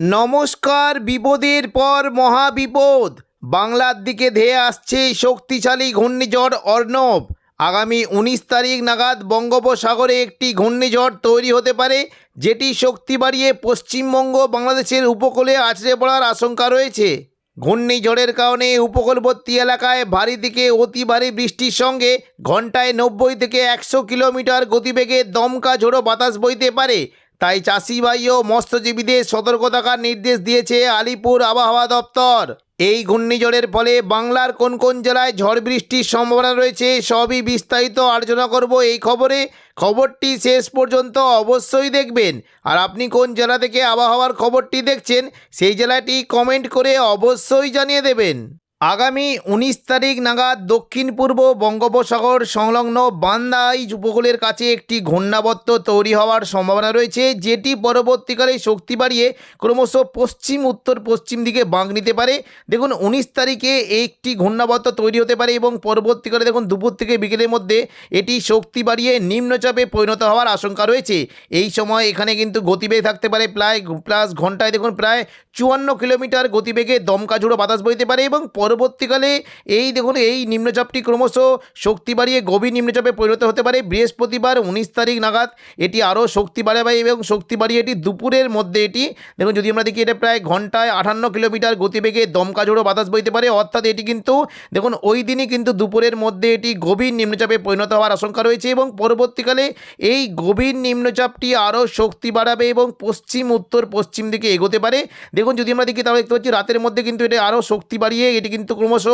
নমস্কার, বিপদের পর মহাবিপদ। বাংলার দিকে ধেয়ে আসছে শক্তিশালী ঘূর্ণিঝড় অর্ণব। আগামী উনিশ তারিখ নাগাদ বঙ্গোপসাগরে একটি ঘূর্ণিঝড় তৈরি হতে পারে, যেটি শক্তি বাড়িয়ে পশ্চিমবঙ্গ বাংলাদেশের উপকূলে আছড়ে পড়ার আশঙ্কা রয়েছে। ঘূর্ণিঝড়ের কারণে উপকূলবর্তী এলাকায় ভারী থেকে অতি ভারী বৃষ্টির সঙ্গে ঘন্টায় নব্বই থেকে একশো কিলোমিটার গতিবেগে দমকা ঝোড়ো বাতাস বইতে পারে। তাই চাষিবাই ও মৎস্যজীবীদের সতর্ক থাকার নির্দেশ দিয়েছে আলিপুর আবহাওয়া দপ্তর। এই ঘূর্ণিঝড়ের ফলে বাংলার কোন কোন জেলায় ঝড় বৃষ্টির সম্ভাবনা রয়েছে সবই বিস্তারিত আলোচনা করব এই খবরে। খবরটি শেষ পর্যন্ত অবশ্যই দেখবেন। আর আপনি কোন জেলা থেকে আবহাওয়ার খবরটি দেখছেন সেই জেলাটি কমেন্ট করে অবশ্যই জানিয়ে দেবেন। আগামী উনিশ তারিখ নাগাদ দক্ষিণ পূর্ব বঙ্গোপসাগর সংলগ্ন বান্দাই উপকূলের কাছে একটি ঘূর্ণাবর্ত তৈরি হওয়ার সম্ভাবনা রয়েছে, যেটি পরবর্তীকালে শক্তি বাড়িয়ে ক্রমশ পশ্চিম, উত্তর, পশ্চিম দিকে বাঁক নিতে পারে। দেখুন, উনিশ তারিখে একটি ঘূর্ণাবর্ত তৈরি হতে পারে এবং পরবর্তীকালে দেখুন, দুপুর থেকে বিকেলের মধ্যে এটি শক্তি বাড়িয়ে নিম্নচাপে পরিণত হওয়ার আশঙ্কা রয়েছে। এই সময় এখানে কিন্তু গতিবেগ থাকতে পারে, প্রায়, প্লাস ঘন্টায় দেখুন, প্রায় চুয়ান্ন কিলোমিটার গতিবেগে দমকা বাতাস বইতে পারে এবং পরবর্তীকালে এই দেখুন, এই নিম্নচাপটি ক্রমশ শক্তি বাড়িয়ে গভীর নিম্নচাপে পরিণত হতে পারে। বৃহস্পতিবার উনিশ তারিখ নাগাদ এটি আরও শক্তি বাড়াবে এবং শক্তি বাড়িয়ে এটি দুপুরের মধ্যে এটি, দেখুন, যদি আমরা দেখি এটা প্রায় ঘন্টায় আটান্ন কিলোমিটার গতিবেগে দমকা বাতাস বইতে পারে। অর্থাৎ এটি কিন্তু, দেখুন, ওই দিনই কিন্তু দুপুরের মধ্যে এটি গভীর নিম্নচাপে পরিণত হওয়ার আশঙ্কা রয়েছে এবং পরবর্তীকালে এই গভীর নিম্নচাপটি আরও শক্তি বাড়াবে এবং পশ্চিম, উত্তর, পশ্চিম দিকে এগোতে পারে। দেখুন, যদি আমরা দেখি তাহলে দেখতে পাচ্ছি রাতের মধ্যে কিন্তু এটা আরও শক্তি বাড়িয়ে এটি কিন্তু ক্রমশ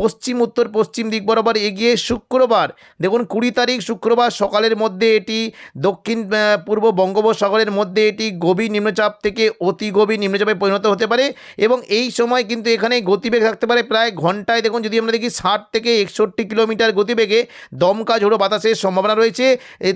পশ্চিম, উত্তর, পশ্চিম দিক বরাবর এগিয়ে শুক্রবার। দেখুন, কুড়ি তারিখ শুক্রবার সকালের মধ্যে এটি দক্ষিণ পূর্ব বঙ্গোপসাগরের মধ্যে এটি গভীর নিম্নচাপ থেকে অতি গভীর নিম্নচাপে পরিণত হতে পারে এবং এই সময় কিন্তু এখানে গতিবেগ থাকতে পারে প্রায় ঘন্টায়। দেখুন, যদি আমরা দেখি ষাট থেকে একষট্টি কিলোমিটার গতিবেগে দমকা ঝোড়ো বাতাসের সম্ভাবনা রয়েছে।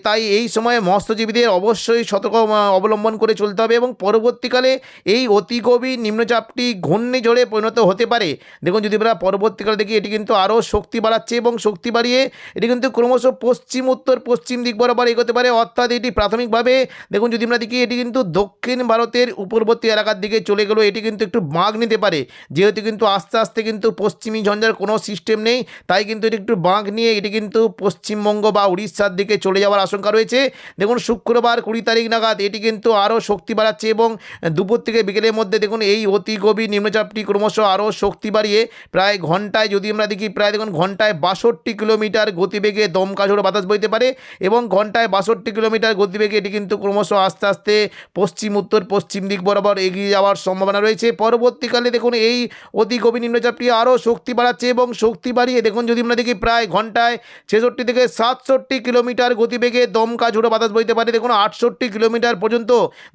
তাই এই সময়ে মৎস্যজীবীদের অবশ্যই সতর্ক অবলম্বন করে চলতে হবে এবং পরবর্তীকালে এই অতি গভীর নিম্নচাপটি ঘূর্ণিঝড়ে পরিণত হতে পারে। দেখুন, যদি আমরা পরবর্তীকালে দেখি এটি কিন্তু আরও শক্তি বাড়াচ্ছে এবং শক্তি বাড়িয়ে এটি কিন্তু ক্রমশ পশ্চিম, উত্তর, পশ্চিম দিক বরাবর এগোতে পারে। অর্থাৎ এটি প্রাথমিকভাবে দেখুন যদি আমরা দেখি এটি কিন্তু দক্ষিণ ভারতের উপরবর্তী এলাকার দিকে চলে গেলেও এটি কিন্তু একটু বাঁক নিতে পারে। যেহেতু কিন্তু আস্তে আস্তে কিন্তু পশ্চিমী ঝঞ্ঝার কোনো সিস্টেম নেই, তাই কিন্তু এটি একটু বাঁক নিয়ে এটি কিন্তু পশ্চিমবঙ্গ বা উড়িষ্যার দিকে চলে যাওয়ার আশঙ্কা রয়েছে। দেখুন শুক্রবার কুড়ি তারিখ নাগাদ এটি কিন্তু আরও শক্তি বাড়াচ্ছে এবং দুপুর থেকে বিকেলের মধ্যে দেখুন এই অতি গভীর নিম্নচাপটি ক্রমশ আরও শক্তি বাড়িয়ে প্রায় ঘন্টায়, যদি আমরা দেখি প্রায় দেখুন, ঘন্টায় বাষট্টি কিলোমিটার গতিবেগে দমকা ঝোড়ো বাতাস বইতে পারে এবং ঘন্টায় বাষট্টি কিলোমিটার গতিবেগে এটি কিন্তু ক্রমশ আস্তে আস্তে পশ্চিম, উত্তর, পশ্চিম দিক বরাবর এগিয়ে যাওয়ার সম্ভাবনা রয়েছে। পরবর্তীকালে দেখুন, এই অতি গভীর নিম্নচাপটি আরও শক্তি বাড়াচ্ছে এবং শক্তি বাড়িয়ে দেখুন, যদি আমরা দেখি প্রায় ঘন্টায় ছেষট্টি থেকে সাতষট্টি কিলোমিটার গতিবেগে দমকা ঝোড়ো বাতাস বইতে পারে, দেখুন, আটষট্টি কিলোমিটার পর্যন্ত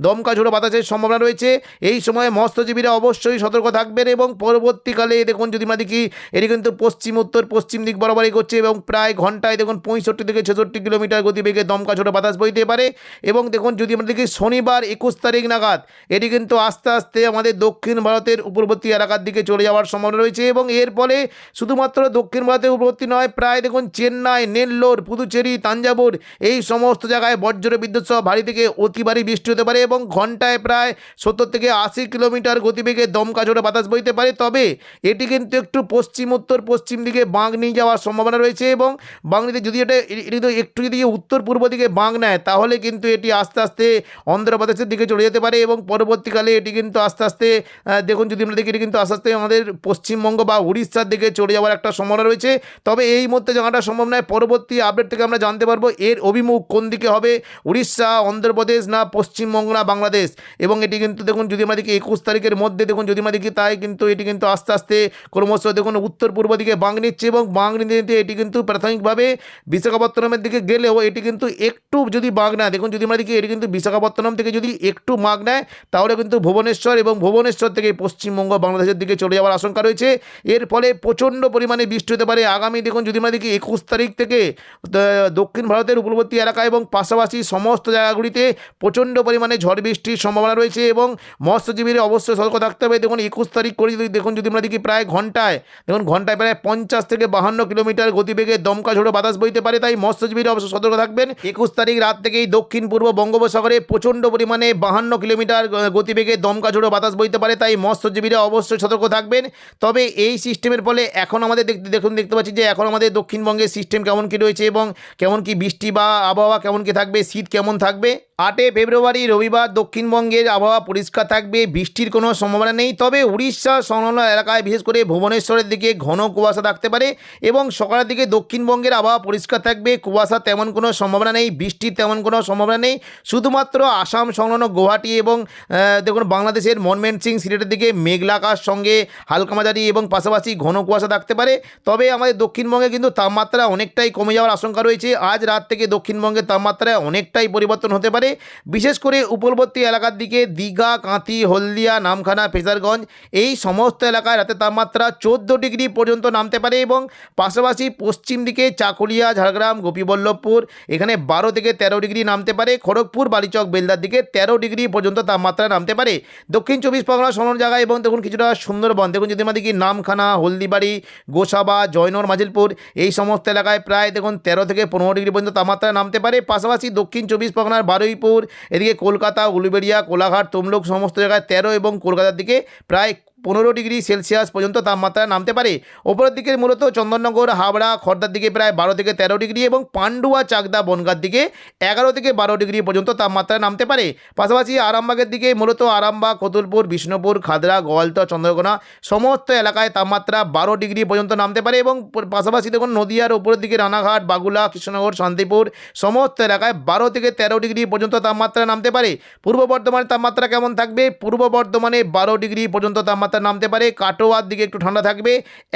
দমকা ঝোড়ো বাতাসের সম্ভাবনা রয়েছে। এই সময়ে মৎস্যজীবীরা অবশ্যই সতর্ক থাকবেন এবং পরবর্তীকালে দেখুন, যদি দেখি এটি কিন্তু পশ্চিম উত্তর, পশ্চিম দিক বরাবরই করছে এবং প্রায় ঘন্টায় দেখুন পঁয়ষট্টি থেকে ছেষট্টি কিলোমিটার গতিবেগে দমকা ছোটো বাতাস বইতে পারে। এবং দেখুন যদি আমরা দেখি শনিবার একুশ তারিখ নাগাদ, এটি কিন্তু আস্তে আস্তে আমাদের দক্ষিণ ভারতের উপরবর্তী এলাকার দিকে চলে যাওয়ার সম্ভাবনা রয়েছে এবং এর ফলে শুধুমাত্র দক্ষিণ ভারতের উপরবর্তী নয়, প্রায় দেখুন চেন্নাই, নেল্লোর, পুদুচেরি, তাঞ্জাবুর এই সমস্ত জায়গায় বজ্র বিদ্যুৎ সহ ভারী থেকে অতি ভারী বৃষ্টি হতে পারে এবং ঘন্টায় প্রায় সত্তর থেকে আশি কিলোমিটার গতিবেগে দমকা ঝোড়ো বাতাস বইতে পারে। তবে এটি কিন্তু একটু পশ্চিম উত্তর, পশ্চিম দিকে বাঁক নিয়ে যাওয়ার সম্ভাবনা রয়েছে এবং বাংলাতে যদি এটা এ- একটু যদি উত্তর পূর্ব দিকে বাঁক নেয়, তাহলে কিন্তু এটি আস্তে আস্তে অন্ধ্রপ্রদেশের দিকে চলে যেতে পারে এবং পরবর্তীকালে এটি কিন্তু আস্তে আস্তে দেখুন যদি আমরা দেখি এটি কিন্তু আস্তে আস্তে আমাদের পশ্চিমবঙ্গ বা উড়িষ্যার দিকে চলে যাওয়ার একটা সম্ভাবনা রয়েছে। তবে এই মুহূর্তে জানাটা সম্ভব নয়, পরবর্তী আপডেট থেকে আমরা জানতে পারব এর অভিমুখ কোন দিকে হবে উড়িষ্যা, অন্ধ্রপ্রদেশ না পশ্চিমবঙ্গ না বাংলাদেশ। এবং এটি কিন্তু দেখুন যদি আমরা দেখি একুশ তারিখের মধ্যে, দেখুন যদি আমরা দেখি তাই কিন্তু এটি কিন্তু আস্তে আস্তে ক্রমশ দেখুন উত্তর পূর্ব দিকে বাঁক নিচ্ছে এবং বাঁক নিতে এটি কিন্তু প্রাথমিকভাবে বিশাখাপত্তনমের দিকে গেলেও এটি কিন্তু একটু যদি বাঁক নেয়, দেখুন যদি আমরা দেখি এটি কিন্তু বিশাখাপত্তনম থেকে যদি একটু মাগ নেয়, তাহলে কিন্তু ভুবনেশ্বর এবং ভুবনেশ্বর থেকে পশ্চিমবঙ্গ বাংলাদেশের দিকে চলে যাওয়ার আশঙ্কা রয়েছে। এর ফলে প্রচণ্ড পরিমাণে বৃষ্টি হতে পারে। আগামী দেখুন যদি আমরা দেখি একুশ তারিখ থেকে দক্ষিণ ভারতের উপকূলবর্তী এলাকা এবং পাশাপাশি সমস্ত জায়গাগুলিতে প্রচণ্ড পরিমাণে ঝড় বৃষ্টির সম্ভাবনা রয়েছে এবং মৎস্যজীবীরা অবশ্যই সতর্ক থাকতে হবে। দেখুন একুশ তারিখ করে দেখুন যদি আমরা দেখি প্রায় ঘণ্টা ঘন্টায়। দেখুন, ঘন্টায় প্রায় পঞ্চাশ থেকে বাহান্ন কিলোমিটার গতিবেগে দমকা ঝোড়ো বাতাস বইতে পারে, তাই মৎস্যজীবীরা অবশ্য সতর্ক থাকবেন। একুশ তারিখ রাত থেকেই দক্ষিণ পূর্ব বঙ্গোপসাগরে প্রচণ্ড পরিমাণে বাহান্ন কিলোমিটার গতিবেগে দমকা ঝোড়ো বাতাস বইতে পারে, তাই মৎস্যজীবীরা অবশ্যই সতর্ক থাকবেন। তবে এই সিস্টেমের ফলে এখন আমাদের দেখতে, দেখুন, দেখতে পাচ্ছি যে এখন আমাদের দক্ষিণবঙ্গের সিস্টেম কেমন কী রয়েছে এবং কেমন কি বৃষ্টি বা আবহাওয়া কেমন কি থাকবে, শীত কেমন থাকবে? আটই ফেব্রুয়ারি, রবিবার দক্ষিণবঙ্গের আবহাওয়া পরিষ্কার থাকবে, বৃষ্টির কোনো সম্ভাবনা নেই, তবে উড়িষ্যা সংলগ্ন এলাকায় বিশেষ করে ভুবনেশ্বরের দিকে ঘন কুয়াশা থাকতে পারে এবং সকালের দিকে দক্ষিণবঙ্গের আবহাওয়া পরিষ্কার থাকবে, কুয়াশা তেমন কোনো সম্ভাবনা নেই বৃষ্টির তেমন কোনো সম্ভাবনা নেই, শুধুমাত্র আসাম সংলগ্ন গুয়াহাটি এবং দেখুন বাংলাদেশের মনমেন সিং সিলেটের দিকে মেঘলা আকাশ সঙ্গে হালকা মাঝারি এবং পাশাপাশি ঘন কুয়াশা থাকতে পারে, তবে আমাদের দক্ষিণবঙ্গে কিন্তু তাপমাত্রা অনেকটাই কমে যাওয়ার আশঙ্কা রয়েছে, আজ রাত থেকে দক্ষিণবঙ্গের তাপমাত্রায় অনেকটাই পরিবর্তন হতে পারে বিশেষ করে উপলবর্তী এলাকার দিকে দীঘা, কাঁথি, হলদিয়া, নামখানা, ফেজারগঞ্জ এই সমস্ত এলাকায় রাতের তাপমাত্রা চোদ্দ ডিগ্রি পর্যন্ত নামতে পারে এবং পাশাপাশি পশ্চিম দিকে চাকুলিয়া, ঝাড়গ্রাম, গোপীবল্লভপুর এখানে বারো থেকে তেরো ডিগ্রি নামতে পারে। খড়গপুর, বালিচক, বেলদার দিকে তেরো ডিগ্রি পর্যন্ত তাপমাত্রা নামতে পারে। দক্ষিণ চব্বিশ পরগনা সমান জায়গায় এবং দেখুন কিছুটা সুন্দরবন। দেখুন যদি আমাদের কি নামখানা, হলদিবাড়ি, গোসাবা, জয়নর, মাজিলপুর এই সমস্ত এলাকায় প্রায় দেখুন তেরো থেকে পনেরো ডিগ্রি পর্যন্ত তাপমাত্রা নামতে পারে। পাশাপাশি দক্ষিণ চব্বিশ পরগনার বারুইপুর এদিকে কলকাতা উলুবেড়িয়া কোলাঘাট তমলুক সমস্ত জায়গায় তেরো এবং কলকাতার দিকে প্রায় পনেরো ডিগ্রি সেলসিয়াস পর্যন্ত তাপমাত্রা নামতে পারে। ওপরের দিকে মূলত চন্দননগর হাবড়া খর্দার দিকে প্রায় বারো থেকে তেরো ডিগ্রি এবং পান্ডুয়া, চাকদা, বনগার দিকে এগারো থেকে বারো ডিগ্রি পর্যন্ত তাপমাত্রা নামতে পারে। পাশাপাশি আরামবাগের দিকে মূলত আরামবাগ, কতুলপুর, বিষ্ণুপুর, খাদরা গোয়ালতর চন্দ্রকোনা সমস্ত এলাকায় তাপমাত্রা বারো ডিগ্রি পর্যন্ত নামতে পারে এবং পাশাপাশি দেখুন নদীয়ার উপরের দিকে রানাঘাট, বাগুলা, কৃষ্ণনগর, শান্তিপুর সমস্ত এলাকায় বারো থেকে তেরো ডিগ্রি পর্যন্ত তাপমাত্রা নামতে পারে। পূর্ব বর্ধমানের তাপমাত্রা কেমন থাকবে? পূর্ব বর্ধমানে বারো ডিগ্রি পর্যন্ত তাপমাত্রা নামতে পারে, কাটোয়ার দিকে একটু ঠান্ডা থাকবে,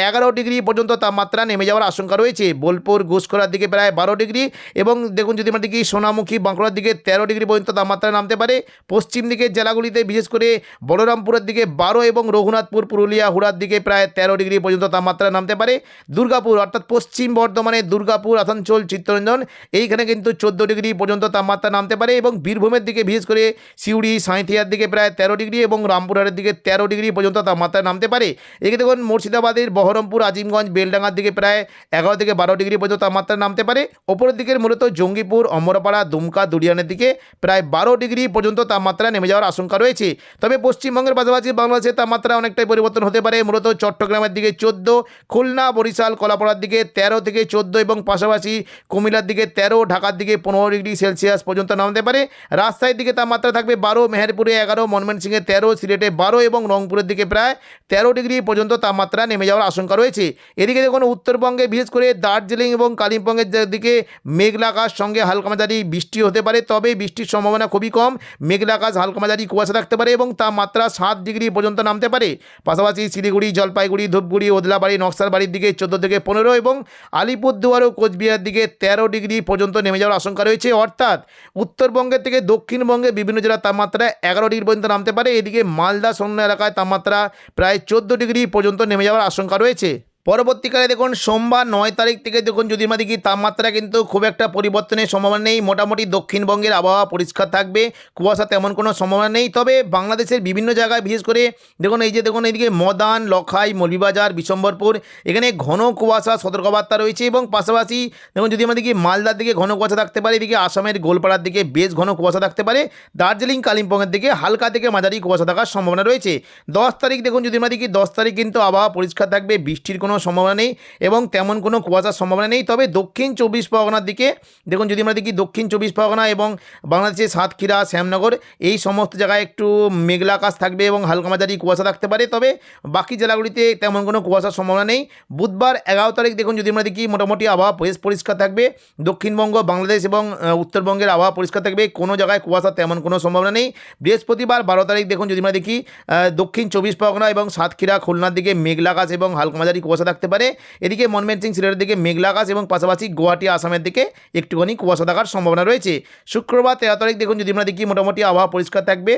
এগারো ডিগ্রি পর্যন্ত তাপমাত্রা নেমে যাওয়ার আশঙ্কা রয়েছে। বোলপুর ঘুষখোরার দিকে প্রায় বারো ডিগ্রি এবং দেখুন যদি আমরা দেখি সোনামুখী, বাঁকুড়ার দিকে তেরো ডিগ্রি পর্যন্ত তাপমাত্রা নামতে পারে। পশ্চিম দিকের জেলাগুলিতে বিশেষ করে বলরামপুরের দিকে বারো এবং রঘুনাথপুর, পুরুলিয়া, হুড়ার দিকে প্রায় তেরো ডিগ্রি পর্যন্ত তাপমাত্রা নামতে পারে। দুর্গাপুর অর্থাৎ পশ্চিম বর্ধমানে দুর্গাপুর, আসানসোল, চিত্তরঞ্জন, এইখানে কিন্তু চোদ্দ ডিগ্রি পর্যন্ত তাপমাত্রা নামতে পারে এবং বীরভূমের দিকে বিশেষ করে সিউড়ি, সাঁইথিয়ার দিকে প্রায় তেরো ডিগ্রি এবং রামপুরহাটের দিকে তেরো ডিগ্রি পর্যন্ত তাপমাত্রা নামতে পারে। এদিকে দেখুন, মুর্শিদাবাদের বহরমপুর, আজিমগঞ্জ, বেলডাঙ্গার দিকে প্রায় এগারো থেকে বারো ডিগ্রি পর্যন্ত তাপমাত্রা নামতে পারে। ওপরের দিকের মূলত জঙ্গিপুর, অমরপাড়া, দুমকা দুরিয়ানের দিকে প্রায় বারো ডিগ্রি পর্যন্ত তাপমাত্রা নেমে যাওয়ার আশঙ্কা রয়েছে। তবে পশ্চিমবঙ্গের পাশাপাশি বাংলাদেশের তাপমাত্রা অনেকটাই পরিবর্তন হতে পারে। মূলত চট্টগ্রামের দিকে চোদ্দ, খুলনা, বরিশাল, কলাপাড়ার দিকে তেরো থেকে চোদ্দ এবং পাশাপাশি কুমিল্লার দিকে তেরো, ঢাকার দিকে পনেরো ডিগ্রি সেলসিয়াস পর্যন্ত নামতে পারে। রাজশাহীর দিকে তাপমাত্রা থাকবে বারো, মেহেরপুরে এগারো, ময়মনসিংহে তেরো, সিলেটে বারো এবং রংপুরের দিকে প্রায় তেরো ডিগ্রি পর্যন্ত তাপমাত্রা নেমে যাওয়ার আশঙ্কা রয়েছে। এদিকে দেখুন, উত্তরবঙ্গে বিশেষ করে দার্জিলিং এবং কালিম্পংয়ের দিকে মেঘলা আকাশ, সঙ্গে হালকা মাঝারি বৃষ্টি হতে পারে, তবে বৃষ্টির সম্ভাবনা খুবই কম। মেঘলা আকাশ, হালকা মাঝারি কুয়াশা থাকতে পারে এবং তাপমাত্রা সাত ডিগ্রি পর্যন্ত নামতে পারে। পাশাপাশি শিলিগুড়ি, জলপাইগুড়ি, ধূপগুড়ি, ওদলাবাড়ি, নকশালবাড়ির দিকে চোদ্দ থেকে পনেরো এবং আলিপুরদুয়ার ও কোচবিহার দিকে তেরো ডিগ্রি পর্যন্ত নেমে যাওয়ার আশঙ্কা রয়েছে। অর্থাৎ উত্তরবঙ্গের থেকে দক্ষিণবঙ্গে বিভিন্ন জেলার তাপমাত্রা এগারো ডিগ্রি পর্যন্ত নামতে পারে। এদিকে মালদা সন্ন এলাকায় তাপমাত্রা প্রায় চোদ্দ ডিগ্রি পর্যন্ত নেমে যাওয়ার আশঙ্কা রয়েছে। পরবর্তীকালে দেখুন সোমবার নয় তারিখ থেকে দেখুন যদি দেখি তাপমাত্রা কিন্তু খুব একটা পরিবর্তনের সম্ভাবনা নেই। মোটামুটি দক্ষিণবঙ্গের আবহাওয়া পরিষ্কার থাকবে। কুয়াশা তেমন কোনো সম্ভাবনা নেই। তবে বাংলাদেশের বিভিন্ন জায়গায় বিশেষ করে দেখুন এই যে দেখুন এইদিকে মদান, লখাই মৌলিবাজার বিশম্বরপুর এখানে ঘন কুয়াশা সতর্কবার্তা রয়েছে এবং পাশাপাশি দেখুন যদি দেখি মালদার দিকে ঘন কুয়াশা থাকতে পারে, এদিকে আসামের গোলপাড়ার দিকে বেশ ঘন কুয়াশা থাকতে পারে, দার্জিলিং, কালিম্পংয়ের দিকে হালকা থেকে মাঝারি কুয়াশা থাকার সম্ভাবনা রয়েছে। দশ তারিখ দেখুন যদি দেখি দশ তারিখ কিন্তু আবহাওয়া পরিষ্কার থাকবে, বৃষ্টির কোনো সম্ভাবনা নেই এবং তেমন কোনো কুয়াশার সম্ভাবনা নেই। তবে দক্ষিণ চব্বিশ পরগনার দিকে দেখুন, যদি আমরা দেখি দক্ষিণ চব্বিশ পরগনা এবং বাংলাদেশের সাতক্ষীরা, শ্যামনগর, এই সমস্ত জায়গায় একটু মেঘলা আকাশ থাকবে এবং হালকা মাঝারি কুয়াশা থাকতে পারে। তবে বাকি জেলাগুলিতে তেমন কোনো কুয়াশার সম্ভাবনা নেই। বুধবার এগারো তারিখ দেখুন, যদি আমরা দেখি মোটামুটি আবহাওয়া বেশ পরিষ্কার থাকবে। দক্ষিণবঙ্গ, বাংলাদেশ এবং উত্তরবঙ্গের আবহাওয়া পরিষ্কার থাকবে। কোনো জায়গায় কুয়াশা তেমন কোনো সম্ভাবনা নেই। বৃহস্পতিবার বারো তারিখ দেখুন, যদি আমরা দেখি দক্ষিণ চব্বিশ পরগনা এবং সাতক্ষীরা, খুলনার দিকে মেঘলা আকাশ এবং হালকা মাঝারি কুয়াশা থাকতে পারে। এদিকে মনমেন সিং সিলেটের দিকে মেঘলা আকাশ এবং পাশাপাশি গুয়াহাটি, আসামের দিকে একটুখানি কুয়াশা থাকার সম্ভাবনা রয়েছে। শুক্রবার তেরো তারিখ দেখুন যদি আমরা দেখি মোটামুটি আবহাওয়া পরিষ্কার থাকবে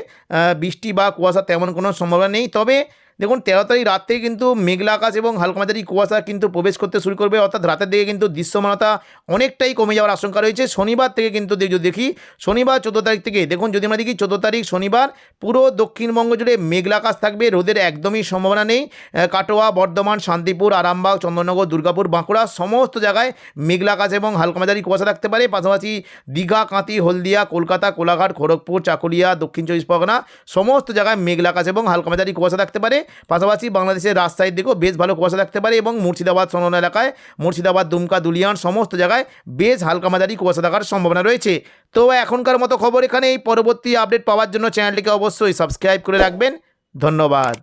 বৃষ্টি বা কুয়াশা তেমন কোনো সম্ভাবনা নেই। তবে দেখুন, তেরো তারিখ রাত থেকে কিন্তু মেঘলা আকাশ এবং হালকা মাঝারি কুয়াশা কিন্তু প্রবেশ করতে শুরু করবে। অর্থাৎ রাতের দিকে কিন্তু দৃশ্যমানতা অনেকটাই কমে যাওয়ার আশঙ্কা রয়েছে। শনিবার থেকে কিন্তু যদি দেখি, শনিবার চোদ্দ তারিখ থেকে, দেখুন, যদি আমরা দেখি, চোদ্দ তারিখ শনিবার পুরো দক্ষিণবঙ্গ জুড়ে মেঘলা আকাশ থাকবে। রোদের একদমই সম্ভাবনা নেই। কাটোয়া, বর্ধমান, শান্তিপুর, আরামবাগ চন্দননগর দুর্গাপুর, বাঁকুড়া সমস্ত জায়গায় মেঘলা আকাশ এবং হালকা মাঝারি কুয়াশা থাকতে পারে। পাশাপাশি দীঘা কাঁতি হলদিয়া, কলকাতা, কোলাঘাট, খড়গপুর, চাকুলিয়া, দক্ষিণ চব্বিশ পরগনা সমস্ত জায়গায় মেঘলা আকাশ এবং হালকা মাঝারি কুয়াশা থাকতে পারে। পাশাপাশি বাংলাদেশের রাজশাহীর দিকেও বেশ ভালো কুয়াশা থাকতে পারে এবং মুর্শিদাবাদ, সংলগ্ন এলাকায় মুর্শিদাবাদ, দুমকা, দুলিয়ান সমস্ত জায়গায় বেশ হালকা মাঝারি কুয়াশা থাকার সম্ভাবনা রয়েছে। তো এখনকার মতো খবর এখানে এই পরবর্তী আপডেট পাওয়ার জন্য চ্যানেলটিকে অবশ্যই সাবস্ক্রাইব করে রাখবেন। ধন্যবাদ।